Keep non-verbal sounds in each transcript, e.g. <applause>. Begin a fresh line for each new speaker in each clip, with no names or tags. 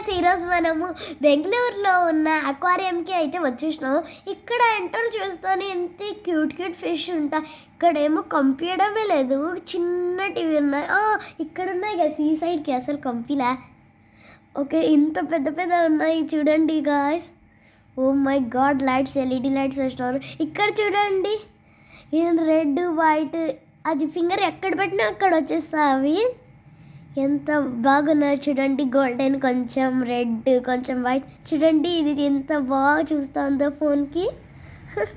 Guys ఈరోజు మనము బెంగళూరులో ఉన్న అక్వారియంకి అయితే వచ్చేసినాము. ఇక్కడ ఎంటర్ చూస్తూనే ఎంత క్యూట్ క్యూట్ ఫిష్ ఉంటాయి ఇక్కడేమో కంపించడమే లేదు. చిన్నటివి ఉన్నాయి. ఆ, ఇక్కడ ఉన్నాయి కదా సీ సైడ్కి అసలు కంపిలా. ఓకే ఇంత పెద్ద పెద్ద ఉన్నాయి చూడండి guys oh my god lights LED lights వేసినారు ఇక్కడ చూడండి. ఇది రెడ్ వైట్ అది ఫింగర్ ఎక్కడ పెట్టినా అక్కడ వచ్చేస్తాయి ఎంత బాగున్నారు చూడండి. గోల్డెన్ కొంచెం రెడ్ కొంచెం వైట్ చూడండి ఇది ఎంత బాగా చూస్తుందో ఫోన్కి. <laughs>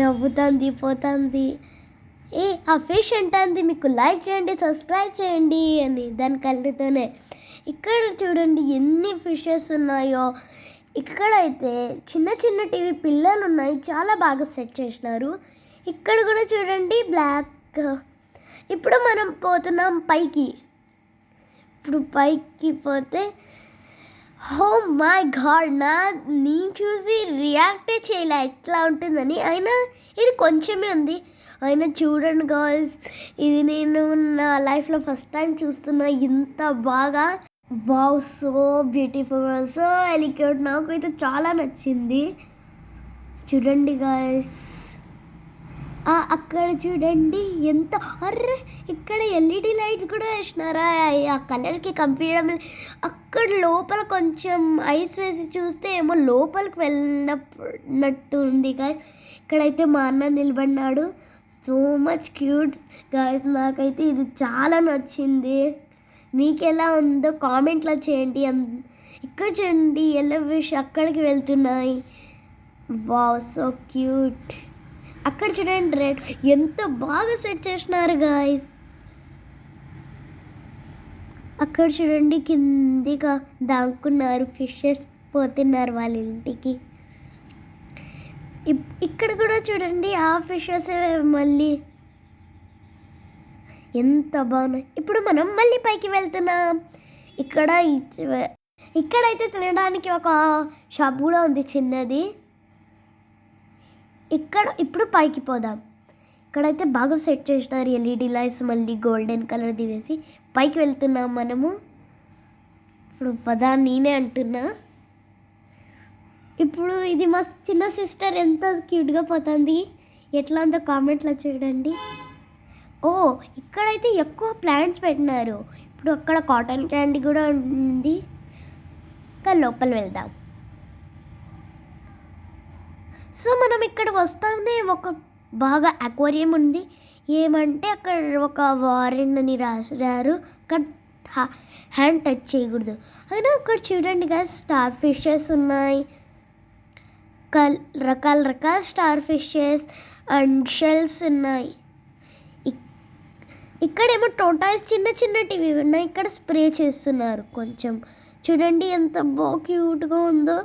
నవ్వుతుంది పోతుంది. ఏ ఆ ఫిష్ అంటుంది మీకు లైక్ చేయండి సబ్స్క్రైబ్ చేయండి అని దాని కళ్ళతోనే. ఇక్కడ చూడండి ఎన్ని ఫిషెస్ ఉన్నాయో. ఇక్కడైతే చిన్న చిన్న టీవీ పిల్లలు ఉన్నాయి చాలా బాగా సెట్ చేసినారు. ఇక్కడ కూడా చూడండి బ్లాక్ ఇప్పుడు మనం పోతున్నాం పైకి. ఇప్పుడు పైకి పోతే హో మై గాడ్ నా నేను చూసి రియాక్టే చేయలే ఎట్లా ఉంటుందని. అయినా ఇది కొంచెమే ఉంది. అయినా చూడండి గర్ల్స్ ఇది నేను నా లైఫ్లో ఫస్ట్ టైం చూస్తున్నా. ఇంత బాగా. వావ్ సో బ్యూటిఫుల్ సో ఎలిక్యూట్. నాకు అయితే చాలా నచ్చింది. చూడండి గాయస్. అక్కడ చూడండి ఎంత అర్రే! ఇక్కడ ఎల్ఈడి లైట్స్ కూడా వేసినారా? ఆ కలర్కి కంపించడం అక్కడ లోపల కొంచెం ఐస్ వేసి చూస్తే ఏమో లోపలికి వెళ్ళినట్టు ఉంది గాయస్ ఇక్కడైతే మా అన్న నిలబడినాడు. సో మచ్ క్యూట్ గాయస్ నాకైతే ఇది చాలా నచ్చింది. మీకు ఎలా ఉందో కామెంట్లో చేయండి. అన్- ఇక్కడ చూడండి ఎల్లో విష్ అక్కడికి వెళ్తున్నాయి. వావ్ సో క్యూట్ అక్కడ చూడండి రెడ్ ఎంత బాగా సెట్ చేసినారు గాయస్ అక్కడ చూడండి కిందిగా దాక్కున్నారు ఫిషెస్ పోతున్నారు వాళ్ళ ఇంటికి. ఇప్- ఇక్కడ కూడా చూడండి ఆ ఫిషెస్ మళ్ళీ. ఎంత బాగున్నాయి ఇప్పుడు మనం మళ్ళీ పైకి వెళ్తున్నాం. ఇక్కడ ఇక్కడైతే తినడానికి ఒక షాప్ కూడా ఉంది చిన్నది. ఇక్కడ ఇప్పుడు పైకి పోదాం. ఇక్కడైతే బాగా సెట్ చేసినారు ఎల్ఈడి లైట్స్ మళ్ళీ గోల్డెన్ కలర్ దివేసి పైకి వెళ్తున్నాం మనము. ఇప్పుడు పదా నేనే అంటున్నా. ఇప్పుడు ఇది మా చిన్న సిస్టర్ ఎంత క్యూట్గా పోతుంది. ఎట్లా ఉందో కామెంట్లో చూడండి. ఓ ఇక్కడైతే ఎక్కువ ప్లాంట్స్ పెట్టినారు. ఇప్పుడు అక్కడ కాటన్ క్యాండీ కూడా ఉంది. ఇంకా లోపల వెళ్దాం. సో మనం ఇక్కడ వస్తానే ఒక బాగా అక్వేరియం ఉంది. ఏమంటే అక్కడ ఒక వారెన్ అని రాశారు. అక్కడ హ్యాండ్ టచ్ చేయకూడదు. అయినా అక్కడ చూడండి కదా స్టార్ ఫిషెస్ ఉన్నాయి. కల్ రకాల రకాల స్టార్ ఫిషెస్ అండ్ షెల్స్ ఉన్నాయి. ఇక్కడేమో టోటాయిస్ చిన్న చిన్నటివి ఉన్నాయి. ఇక్కడ స్ప్రే చేస్తున్నారు కొంచెం. చూడండి ఎంత బాగా క్యూట్గా ఉందో.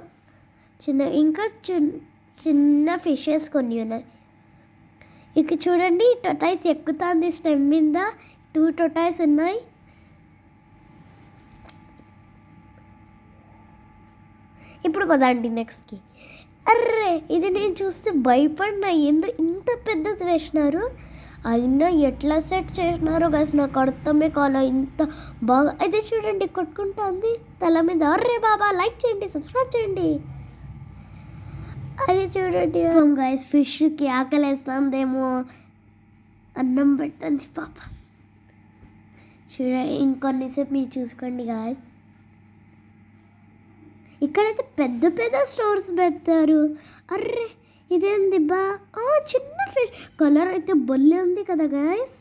చిన్న ఇంకా చిన్న ఫిషెస్ కొన్ని ఉన్నాయి. ఇక చూడండి టొటాయిస్ ఎక్కుతుంది స్టెమ్ మీద. టూ టొటాయిస్ ఉన్నాయి. ఇప్పుడు పదండి నెక్స్ట్కి అర్రే ఇది నేను చూస్తే భయపడినా ఎందు ఇంత పెద్దది వేసినారు? అయినా ఎట్లా సెట్ చేసినారో గస్ నాకు అర్థమే కాలే ఇంత బాగా. అయితే చూడండి కొట్టుకుంటుంది తల మీద. అర్రే బాబా లైక్ చేయండి సబ్స్క్రైబ్ చేయండి. అది చూడండి. గాయస్ ఫిష్కి ఆకలేస్తుందేమో అన్నం పెట్టండి పాప. చూడ ఇంకొన్నిసేపు మీరు చూసుకోండి గాయస్ ఇక్కడైతే పెద్ద పెద్ద స్టోర్స్ పెడతారు. అర్రే ఇదేంది బా? ఆ, చిన్న ఫిష్ కలర్ అయితే బొల్లే ఉంది కదా గాయస్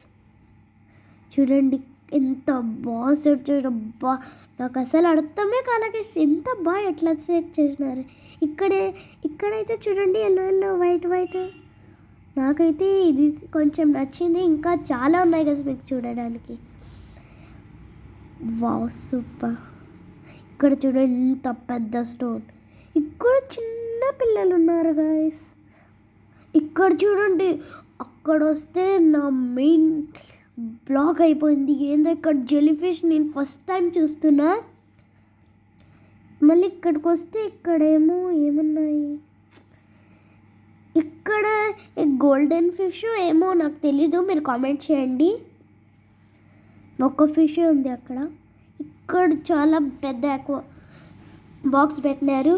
చూడండి ఎంత బాగా సెట్ చేయడం బా నాకు అసలు అర్థమే కాలకేసి ఎంత బాగా ఎట్లా సెట్ చేసినారు. ఇక్కడే ఇక్కడైతే చూడండి ఎల్లో ఎల్లో వైట్ వైట్ నాకైతే ఇది కొంచెం నచ్చింది. ఇంకా చాలా ఉన్నాయి కదా మీకు చూడడానికి. వావ్ సూపర్ ఇక్కడ చూడండి ఎంత పెద్ద స్టోన్ ఇక్కడ చిన్న పిల్లలు ఉన్నారు గాయస్ ఇక్కడ చూడండి. అక్కడ వస్తే నా మెయిన్ బ్లాక్ అయిపోయింది. ఏందో ఇక్కడ జెల్లీ ఫిష్ నేను ఫస్ట్ టైం చూస్తున్నా. మళ్ళీ ఇక్కడికి వస్తే ఇక్కడేమో ఏమున్నాయి? ఇక్కడ గోల్డెన్ ఫిష్ ఏమో నాకు తెలీదు. మీరు కామెంట్ చేయండి. ఒక్క ఫిష్ ఉంది అక్కడ. ఇక్కడ చాలా పెద్ద ఎక్కువ బాక్స్ పెట్టినారు.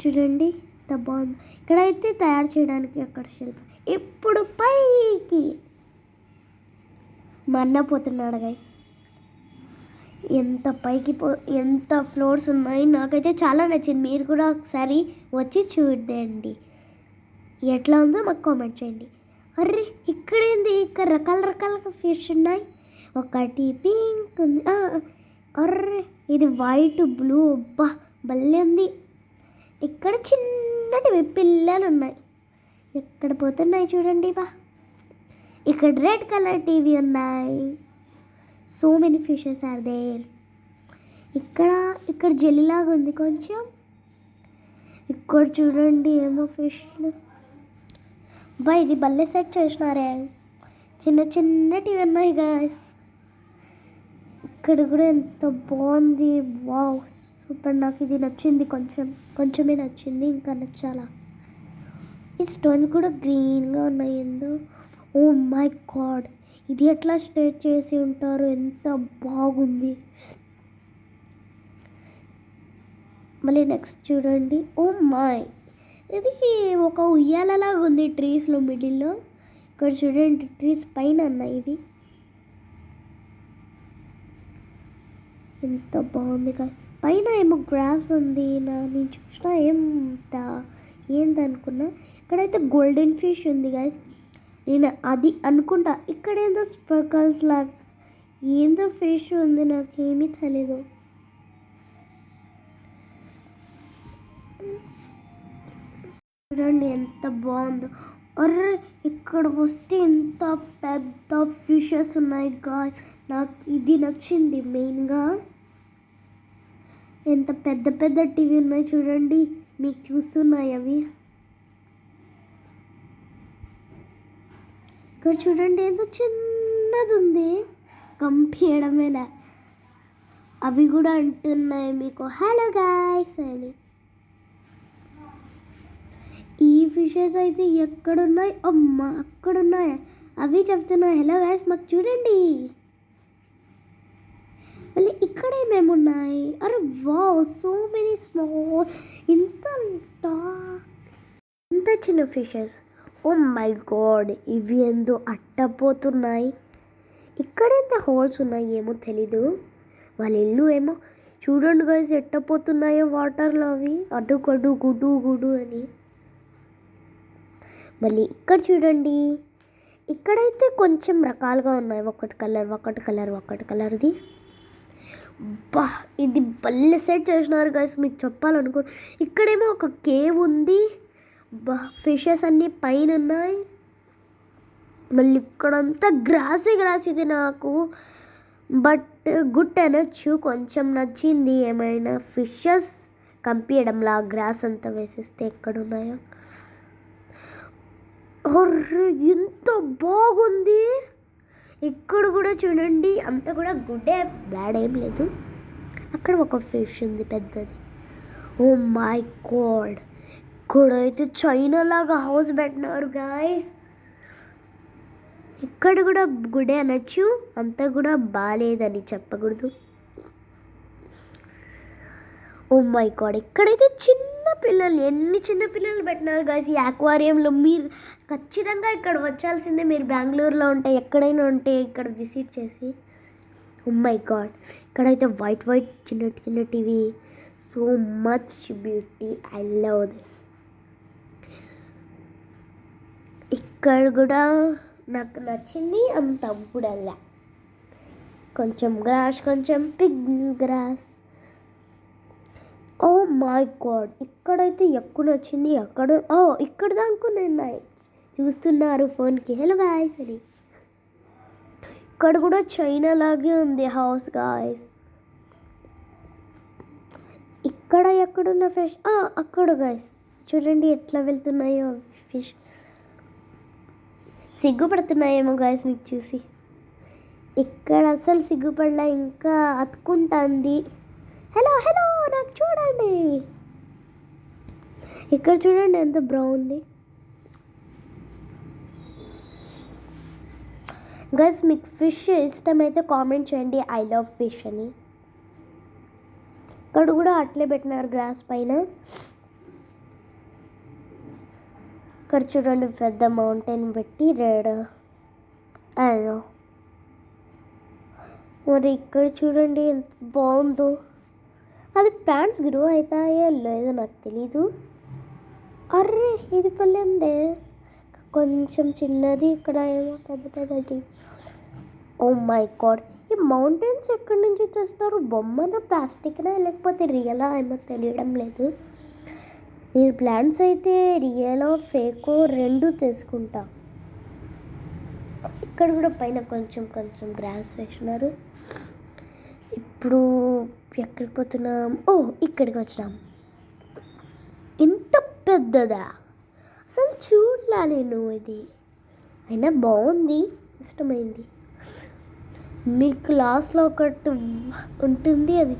చూడండి ఎంత బాగుంది. ఇక్కడైతే తయారు చేయడానికి అక్కడ శిల్పం ఇప్పుడు పైకి. మా అన్న పోతున్నాడు గైస్ ఎంత పైకి పో ఎంత ఫ్లోర్స్ ఉన్నాయి. నాకైతే చాలా నచ్చింది. మీరు కూడా ఒకసారి వచ్చి చూడండి. ఎట్లా ఉందో మాకు కామెంట్ చేయండి. అర్రే ఇక్కడేంది? ఇక్కడ రకాల రకాల ఫిష్ ఉన్నాయి. ఒకటి పింక్ ఉంది. అర్రే ఇది వైట్ బ్లూ అబ్బా భలే ఉంది. ఇక్కడ చిన్నటివి పిల్లలు ఉన్నాయి. ఎక్కడ పోతున్నాయి చూడండి బా. ఇక్కడ రెడ్ కలర్ టీవీ ఉన్నాయి. So many fishes are there ఇక్కడ ఇక్కడ జెల్లీలాగా ఉంది కొంచెం. ఇక్కడ చూడండి ఏమో ఫిష్లు బా ఇది భలే సెట్ చేసినారే. చిన్న చిన్నటివి ఉన్నాయి గాయస్ ఇక్కడ కూడా ఎంత బాగుంది. వావ్ సూపర్ నాకు ఇది నచ్చింది కొంచెం. కొంచెమే నచ్చింది ఇంకా నచ్చాలా? ఈ స్టోన్స్ కూడా గ్రీన్గా ఉన్నాయి ఎందు. Oh my god! ఇది ఎట్లా స్టేట్ చేసి ఉంటారు ఎంత బాగుంది. మళ్ళీ నెక్స్ట్ చూడండి. Oh my! ఇది ఒక ఉయ్యాలలాగా ఉంది ట్రీస్లో మిడిల్లో. ఇక్కడ చూడండి ట్రీస్ పైన అన్న ఇది. ఎంత బాగుంది కాస్ పైన ఏమో గ్రాస్ ఉంది నా నేను చూసినా ఎంత? ఏంది అనుకున్నా ఇక్కడైతే గోల్డెన్ ఫిష్ ఉంది గాయస్ నేను అది అనుకుంటా. ఇక్కడ ఏందో స్పర్కల్స్ లాగా ఏందో ఫిష్ ఉంది నాకేమీ తెలీదు. చూడండి ఎంత బాగుందో. అర్రే ఇక్కడ వస్తే ఎంత పెద్ద ఫిషెస్ ఉన్నాయి గాయ్ నాకు ఇది నచ్చింది మెయిన్గా ఎంత పెద్ద పెద్ద టీవీ ఉన్నాయి చూడండి. మీకు చూస్తున్నాయి అవి. ఇక్కడ చూడండి ఏదో చిన్నది ఉంది కంపించడమేలా అవి కూడా అంటున్నాయి మీకు. హలో గాయస్ అని. ఈ ఫిషెస్ అయితే ఎక్కడున్నాయి? అమ్మ అక్కడున్నాయి. అవి చెప్తున్నాయి. హలో గాయస్ మాకు చూడండి. మళ్ళీ ఇక్కడే మేము ఉన్నాయి అరే వా సో మెనీ స్మాల్ ఇంత ఇంత చిన్న ఫిషెస్ ఓ మై గాడ్ ఇవి ఎందు అట్టపోతున్నాయి. ఇక్కడ ఎంత హోల్స్ ఉన్నాయి ఏమో తెలీదు. వాళ్ళ ఇల్లు ఏమో చూడండి గైస్ ఎట్టపోతున్నాయో వాటర్లో అవి. అడ్డు గుడు గుడు అని. మళ్ళీ ఇక్కడ చూడండి. ఇక్కడైతే కొంచెం రకాలుగా ఉన్నాయి. ఒకటి కలర్ ఒకటి కలర్ ఒకటి కలర్ది. బా ఇది భలే సెట్ చేసినారు గైస్ మీకు చెప్పాలనుకో ఇక్కడేమో ఒక కేవ్ ఉంది. ఫిషెస్ అన్నీ పైన ఉన్నాయి మళ్ళీ ఇక్కడంతా గ్రాసే గ్రాస్ ఇది నాకు. బట్ గుడ్ అనొచ్చు కొంచెం నచ్చింది. ఏమైనా ఫిషెస్ కంపించడంలా గ్రాస్ అంతా వేసేస్తే ఎక్కడున్నాయో. ఒర్రే ఎంత బాగుంది. ఇక్కడ కూడా చూడండి అంత కూడా గుడ్డే బ్యాడ్ ఏం లేదు. అక్కడ ఒక ఫిష్ ఉంది పెద్దది. ఓ మై గాడ్ ఇక్కడైతే చైనా లాగా హౌస్ పెట్టినారు గాయస్ ఇక్కడ కూడా గుడే అనొచ్చు అంత కూడా బాగాలేదని చెప్పకూడదు. ఓ మై గాడ్ ఇక్కడైతే చిన్న పిల్లలు ఎన్ని చిన్న పిల్లలు పెట్టినారు గాయస్ ఈ ఆక్వారియంలో మీరు ఖచ్చితంగా ఇక్కడ వచ్చాల్సిందే మీరు బెంగళూరులో ఉంటే ఎక్కడైనా ఉంటే ఇక్కడ విజిట్ చేసి. ఓ మై గాడ్ ఇక్కడైతే వైట్ వైట్ చిన్న చిన్న TV. So much beauty I love this ఇక్కడ కూడా నాకు నచ్చింది అంత కూడా కొంచెం గ్రాస్ కొంచెం Pig grass. Oh my god ఇక్కడైతే ఎక్కువ నచ్చింది? ఎక్కడ? ఓ ఇక్కడ దాకా నేను చూస్తున్నారు ఫోన్కి. హలో గాయస్ అని ఇక్కడ కూడా చైనా లాగే ఉంది హౌస్ గాయస్ ఇక్కడ ఎక్కడున్న ఫిష్ ah, అక్కడ గాయస్ చూడండి ఎట్లా వెళ్తున్నాయో ఫిష్ సిగ్గుపడుతున్నాయేమో గాయస్ మీకు చూసి. ఇక్కడ అసలు సిగ్గుపడలా ఇంకా అతుకుంటుంది హలో హలో నాకు చూడండి. ఇక్కడ చూడండి ఎంత బాగుంది గైస్ మీకు ఫిష్ ఇష్టమైతే కామెంట్ చేయండి. ఐ లవ్ ఫిష్ అని. ఇక్కడ కూడా అట్లే పెట్టినారు గ్రాస్ పైన. ఇక్కడ చూడండి పెద్ద మౌంటైన్ పెట్టి రెడ్. అయ్యో. మరి ఇక్కడ చూడండి ఎంత బాగుందో. అది ప్లాంట్స్ గ్రో అవుతాయో లేదో నాకు తెలీదు. అర్రే ఇది పల్లె ఉందే కొంచెం చిన్నది ఇక్కడ ఏమో పెద్ద పెద్దది ఓ మై గాడ్. ఈ మౌంటైన్స్ ఎక్కడి నుంచి తెస్తారు? బొమ్మన ప్లాస్టిక్నా లేకపోతే రియలా ఏమో తెలియడం లేదు. ఈ ప్లాన్స్ అయితే రియలో ఫేకో రెండు తీసుకుంటా. ఇక్కడ కూడా పైన కొంచెం కొంచెం గ్రాస్ వేసినారు. ఇప్పుడు ఎక్కడికి పోతున్నాం? ఓ ఇక్కడికి వచ్చినాం. ఇంత పెద్దదా? అసలు చూడలా నేను ఇది. అయినా బాగుంది ఇష్టమైంది. మీకు లాస్ట్లో ఒకటి ఉంటుంది అది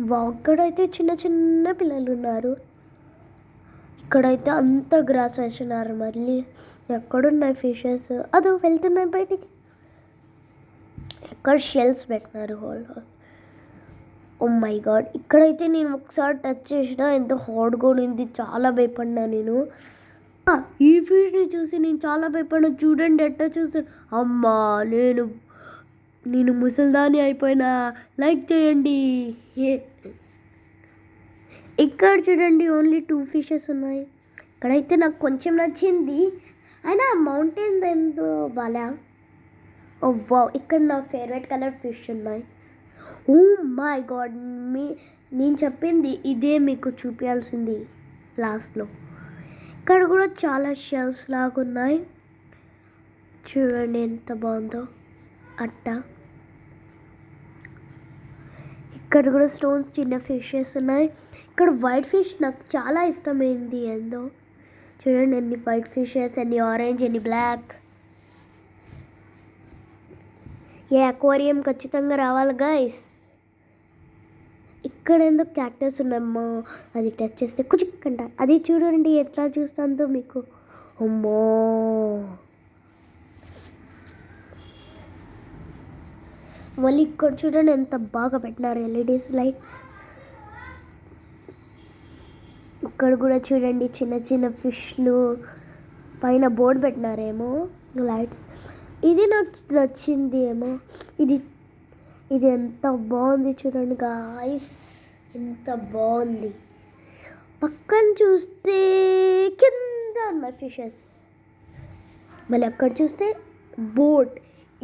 వాక్కడ అయితే చిన్న చిన్న పిల్లలు ఉన్నారు ఇక్కడైతే అంత గ్రాస్ వేసినారు మళ్ళీ. ఎక్కడున్నాయి ఫిషెస్ అదో వెళ్తున్నాయి బయటికి. ఎక్కడ షెల్స్ పెట్టినారు? Hole hole. Oh my god. ఇక్కడైతే నేను ఒకసారి టచ్ చేసిన ఎంత హాట్ కూడా ఉంది చాలా భయపడినా నేను. ఈ ఫిష్ని చూసి నేను చాలా భయపడినా. చూడండి ఎట్టా చూసి. అమ్మా నేను నేను ముసల్దాని అయిపోయినా. లైక్ చేయండి. ఏ ఇక్కడ చూడండి ఓన్లీ టూ ఫిషెస్ ఉన్నాయి. ఇక్కడైతే నాకు కొంచెం నచ్చింది. అయినా మౌంటైన్ ఎంతో బాలా. ఓ వా ఇక్కడ నా ఫేవరెట్ కలర్ ఫిష్ ఉన్నాయి. ఓ మై గాడ్ మీ నేను చెప్పింది ఇదే మీకు చూపించాల్సింది లాస్ట్లో ఇక్కడ కూడా చాలా షెల్స్ లాగా ఉన్నాయి. చూడండి ఎంత బాగుందో. అట్ట. ఇక్కడ కూడా స్టోన్స్ చిన్న ఫిషెస్ ఉన్నాయి. ఇక్కడ వైట్ ఫిష్ నాకు చాలా ఇష్టమైంది ఏందో. చూడండి ఎన్ని వైట్ ఫిషెస్ ఎన్ని ఆరెంజ్ ఎన్ని బ్లాక్ ఏ అక్వేరియం ఖచ్చితంగా రావాలి గైస్ ఇక్కడ ఏందో క్యాక్టస్ ఉన్నామ్మో అది టచ్ చేస్తే కుచుక్కంట అది చూడండి ఎట్లా చూస్తుందో మీకు. అమ్మో! మళ్ళీ ఇక్కడ చూడండి ఎంత బాగా పెట్టినారు ఎల్ఈడీస్ లైట్స్. ఇక్కడ కూడా చూడండి చిన్న చిన్న ఫిష్లు. పైన బోర్డు పెట్టినారేమో లైట్స్. ఇది నాకు నచ్చింది ఏమో. ఇది ఇది ఎంత బాగుంది చూడండి గాయస్ ఎంత బాగుంది. పక్కన చూస్తే కింద ఉన్నాయి ఫిషెస్ మళ్ళీ అక్కడ చూస్తే బోట్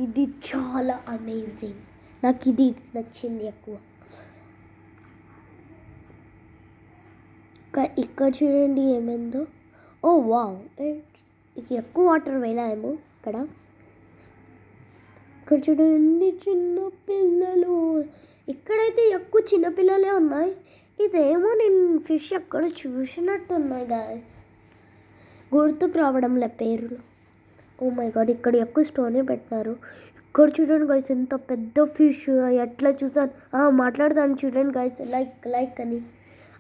ఇది చాలా అమేజింగ్ నాకు ఇది నచ్చింది ఎక్కువ. ఇంకా ఇక్కడ చూడండి ఏమైందో. ఓ వావ్. ఎక్కువ వాటర్ వేలాయేమో ఇక్కడ. ఇక్కడ చూడండి చిన్న పిల్లలు. ఇక్కడైతే ఎక్కువ చిన్నపిల్లలే ఉన్నాయి. ఇదేమో నేను ఫిష్ ఎక్కడ చూసినట్టు ఉన్నాయి గాయస్ గుర్తుకు రావడంలే పేర్లు. ఓ మై గాడ్ ఇక్కడ ఎక్కువ స్టోనే పెట్టినారు. ఇక్కడ చూడండి గైస్ ఎంత పెద్ద ఫిష్ ఎట్లా చూసాను? ఆ, మాట్లాడతాను చూడండి గైస్ లైక్ లైక్ అని.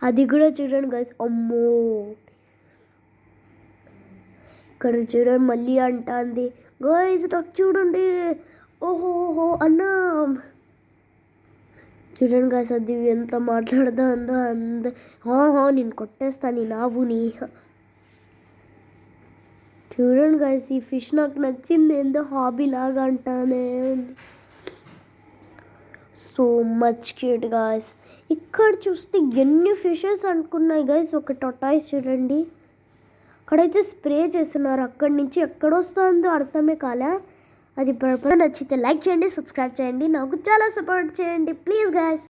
అది కూడా చూడండి గైస్ అమ్మో. ఇక్కడ చూడండి మళ్ళీ అంటాంది. గైస్ నాకు చూడండి. ఓహోహో అన్నా. చూడండి గైస్ అది ఎంత మాట్లాడదా అందా అంద నేను కొట్టేస్తాను ఈ నావుని చూడండి గైస్ ఈ ఫిష్ నాకు నచ్చింది. ఏందో హాబీ లాగా అంటానే ఉంది. సో మచ్ క్యూట్ గాయస్ ఇక్కడ చూస్తే ఎన్ని ఫిషెస్ అనుకున్నాయి గాయస్ ఒక టొటాయిస్ చూడండి. అక్కడైతే స్ప్రే చేస్తున్నారు. అక్కడి నుంచి ఎక్కడొస్తుందో అర్థమే కాలే. అది పర్పస్ నచ్చితే లైక్ చేయండి సబ్స్క్రైబ్ చేయండి. నాకు చాలా సపోర్ట్ చేయండి. Please guys